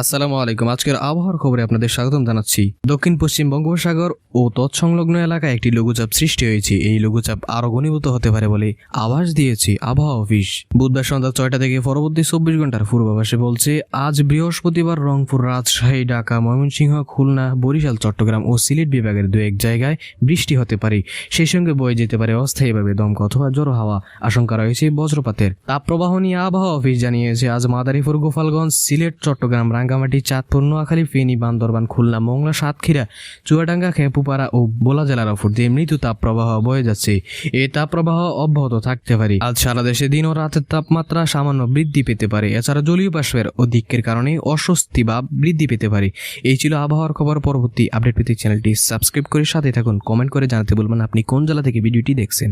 আসসালামু আলাইকুম। আজকের আবহাওয়ার খবরে আপনাদের স্বাগতম জানাচ্ছি। দক্ষিণ পশ্চিম বঙ্গোপসাগর ও তৎসংলগ্ন এলাকায় একটি লঘুচাপ সৃষ্টি হয়েছে। এই লঘুচাপ আরও ঘনীভূত হতে পারে বলে আভাস দিয়েছে আবহাওয়া অফিস। বুধবার সন্ধ্যা ছয়টা থেকে পরবর্তী চব্বিশ ঘণ্টার পূর্বাভাসে বলছে, আজ বৃহস্পতিবার রংপুর, রাজশাহী, ঢাকা, ময়মনসিংহ, খুলনা, বরিশাল, চট্টগ্রাম ও সিলেট বিভাগের দু এক জায়গায় বৃষ্টি হতে পারে। সেই সঙ্গে বয়ে যেতে পারে অস্থায়ীভাবে দমকা অথবা জড়ো হাওয়া। আশঙ্কা রয়েছে বজ্রপাতের। তাপপ্রবাহ নিয়ে আবহাওয়া অফিস জানিয়েছে, আজ মাদারীপুর, গোপালগঞ্জ, সিলেট, চট্টগ্রাম রাঙ্গামাটি চাঁদপুর, নোয়াখালী, ফেনী, বান্দরবান, খুলনা, মংলা, সাতক্ষীরা, চুয়াডাঙ্গা, খেপুপাড়া ও বোলা জেলার ওপর দিয়ে মৃদু তাপপ্রবাহ বয়ে যাচ্ছে। এই তাপপ্রবাহ অব্যাহত থাকতে পারে। আজ সারা দেশে দিন ও রাতের তাপমাত্রা সামান্য বৃদ্ধি পেতে পারে। এছাড়া জলীয় বাষ্পের অধিক্যের কারণে অস্বস্তি বা বৃদ্ধি পেতে পারে। এই ছিল আবহাওয়ার খবর। পরবর্তী আপডেট পেতে চ্যানেলটি সাবস্ক্রাইব করে সাথে থাকুন। কমেন্ট করে জানাতে বলবেন আপনি কোন জেলা থেকে ভিডিওটি দেখছেন?